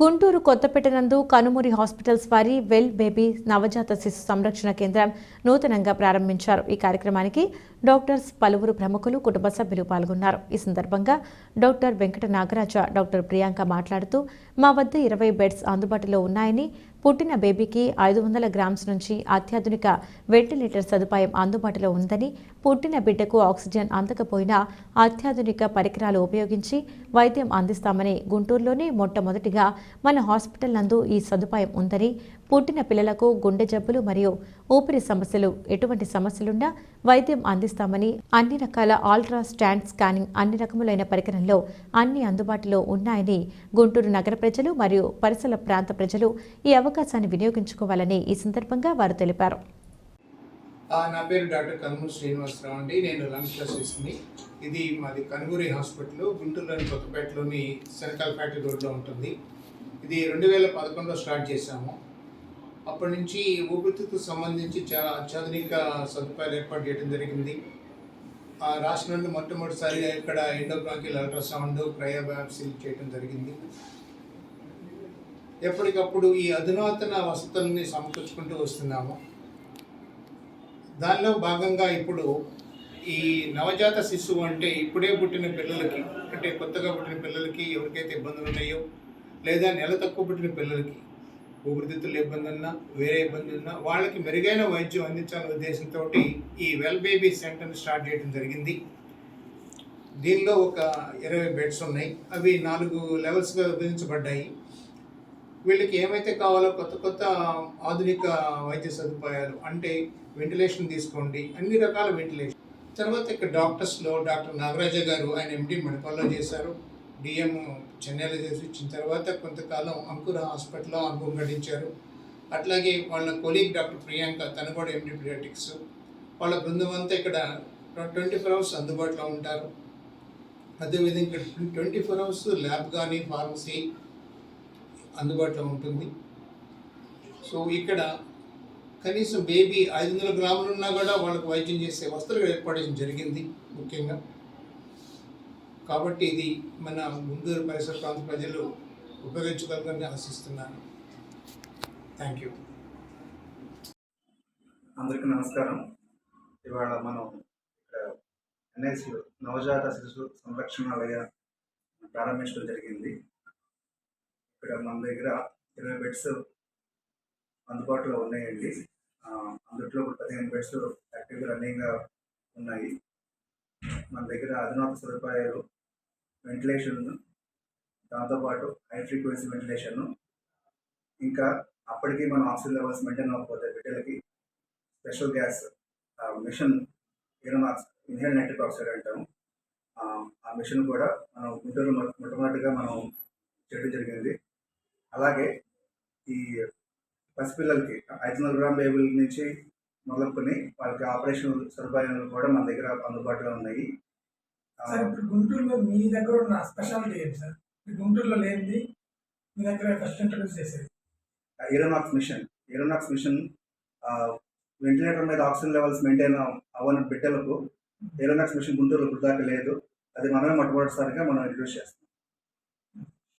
గుంటూరు కొత్తపేట నందు కనుమూరి హాస్పిటల్స్ వారి well baby నవజాత శిశు సంరక్షణ కేంద్రం నూతనంగా ప్రారంభించారు. ఈ కార్యక్రమానికి డాక్టర్స్ పలువురు ప్రముఖులు కుటుంబ సభ్యులు పాల్గొన్నారు. ఈ సందర్భంగా డాక్టర్ వెంకట నాగరాజ డాక్టర్ ప్రియాంక మాట్లాడుతూ మా వద్ద ఇరవై బెడ్స్ అందుబాటులో ఉన్నాయని పుట్టిన బేబీకి ఐదు వందల గ్రామ్స్ నుంచి అత్యాధునిక వెంటిలేటర్ సదుపాయం అందుబాటులో ఉందని పుట్టిన బిడ్డకు ఆక్సిజన్ అందకపోయినా అత్యాధునిక పరికరాలు ఉపయోగించి వైద్యం అందిస్తామని గుంటూరులోనే మొట్టమొదటిగా మన హాస్పిటల్ నందు ఈ సదుపాయం ఉందని పుట్టిన పిల్లలకు గుండె జబ్బులు మరియు ఊపిరి సమస్యలు ఎటువంటి సమస్యలున్నా వైద్యం అందిస్తామని అన్ని రకాల ఆల్ట్రా స్టాండ్ స్కానింగ్ అన్ని రకములైన పరికరంలో అన్ని అందుబాటులో ఉన్నాయని గుంటూరు నగర ప్రజలు మరియు పరిసర ప్రాంత ప్రజలు ఈ అవకాశాన్ని వినియోగించుకోవాలని ఈ సందర్భంగా వారు తెలిపారు. నా పేరు డాక్టర్ కనుమూరు శ్రీనివాసరావు అండి. నేను లంగ్ స్పెషలిస్ట్ని. ఇది మాది కనుగూరి హాస్పిటల్. గుంటూరులోని కొత్తపేటలోని సెనకాల్ ఫ్యాక్టరీ రోడ్లో ఉంటుంది. ఇది రెండు వేల పదకొండులో స్టార్ట్ చేశాము. అప్పటి నుంచి ఊపిరితిత్తు సంబంధించి చాలా అత్యాధునిక సదుపాయాలు ఏర్పాటు చేయడం జరిగింది. ఆ రాష్ట్రంలో మొట్టమొదటిసారి ఇక్కడ ఎండోబ్రాంకిల్ అల్ట్రాసౌండ్ క్రయోబాప్సీ చేయడం జరిగింది. ఎప్పటికప్పుడు ఈ అధునాతన వసతుల్ని సమకూర్చుకుంటూ వస్తున్నాము. దానిలో భాగంగా ఇప్పుడు ఈ నవజాత శిశువు అంటే ఇప్పుడే పుట్టిన పిల్లలకి అంటే కొత్తగా పుట్టిన పిల్లలకి ఎవరికైతే ఇబ్బందులు ఉన్నాయో లేదా నెల తక్కువ పుట్టిన పిల్లలకి ఊపిరితిత్తుల ఇబ్బంది ఉన్నా వేరే ఇబ్బంది ఉన్నా వాళ్ళకి మెరుగైన వైద్యం అందించాలనే ఉద్దేశంతో ఈ వెల్ బేబీ సెంటర్ని స్టార్ట్ చేయడం జరిగింది. దీనిలో ఒక ఇరవై బెడ్స్ ఉన్నాయి. అవి నాలుగు లెవెల్స్గా విభజించబడ్డాయి. వీళ్ళకి ఏమైతే కావాలో కొత్త కొత్త ఆధునిక వైద్య సదుపాయాలు అంటే వెంటిలేషన్ తీసుకోండి అన్ని రకాల వెంటిలేషన్. తర్వాత ఇక్కడ డాక్టర్స్లో డాక్టర్ నాగరాజ గారు ఆయన ఎండి మణిపాల్లో చేశారు. బిఎం చెన్నైలో చేసి వచ్చిన తర్వాత కొంతకాలం అంకుర హాస్పిటల్లో అనుభవం గడించారు. అట్లాగే వాళ్ళ కొలీగ్ డాక్టర్ ప్రియాంక తను కూడా ఎండి వాళ్ళ బృందం అంతా ఇక్కడ ట్వంటీ ఫోర్ అవర్స్ అందుబాటులో ఉంటారు. అదేవిధంగా ట్వంటీ ఫోర్ అవర్స్ ల్యాబ్ కానీ ఫార్మసీ అందుబాటులో ఉంటుంది. సో ఇక్కడ కనీసం బేబీ ఐదు వందల గ్రాములు ఉన్నా కూడా వాళ్ళకు వైద్యం చేసే వస్తువులు ఏర్పాటు చేయడం జరిగింది ముఖ్యంగా. కాబట్టి ఇది మన గుంటూరు పరిసర ప్రాంత ప్రజలు ఉపయోగించగలరని ఆశిస్తున్నాను. థ్యాంక్ యూ అందరికీ నమస్కారం. ఇవాళ మనం ఎన్ఐసిలో నవజాత శిశు సంరక్షణాలయ ప్రారంభించడం జరిగింది. ఇక్కడ మన దగ్గర ఇరవై బెడ్స్ అందుబాటులో ఉన్నాయండి. అందుట్లో పదిహేను బెడ్స్ యాక్టివ్గా రన్నింగ్గా ఉన్నాయి. మన దగ్గర అధునాత సదుపాయాలు వెంటిలేషన్ దాంతోపాటు హై ఫ్రీక్వెన్సీ వెంటిలేషన్ ఇంకా అప్పటికి మన ఆక్సిజన్ లెవెల్స్ మెయింటైన్ అవ్వకపోతే బిడ్డలకి స్పెషల్ గ్యాస్ మిషన్ ఇరోనాక్స్ ఇన్హేల్ నైట్రిక్ ఆక్సైడ్ అంటాము. ఆ, మిషన్ కూడా మనం గుంటూరు మొట్టమొదటిగా మనం చేయడం జరిగింది. అలాగే ఈ పసిపిల్లలకి ఐదు వందల గ్రామ్ బేబీల నుంచి మొదలుకొని వాళ్ళకి ఆపరేషన్ సదుపాయాలు కూడా మన దగ్గర అందుబాటులో ఉన్నాయి. సార్ ఇప్పుడు గుంటూరులో మీ దగ్గర ఉన్న స్పెషాలిటీ ఏంటి సార్? గుంటూరులో లేనిది మీ దగ్గర ఫస్ట్ ఇంట్రడ్యూస్ చేసేది. ఏరోనాక్స్ మిషన్. ఏరోనాక్స్ మిషన్ వెంటిలేటర్ మీద ఆక్సిజన్ లెవెల్స్ మెయింటైన్ అవ్వని బిడ్డలకు ఏరోనాక్స్ మిషన్ గుంటూరులో దాకా లేదు. అది మనమే మొట్టమొదటిసారిగా మనం ఇంట్రడ్యూస్ చేస్తాం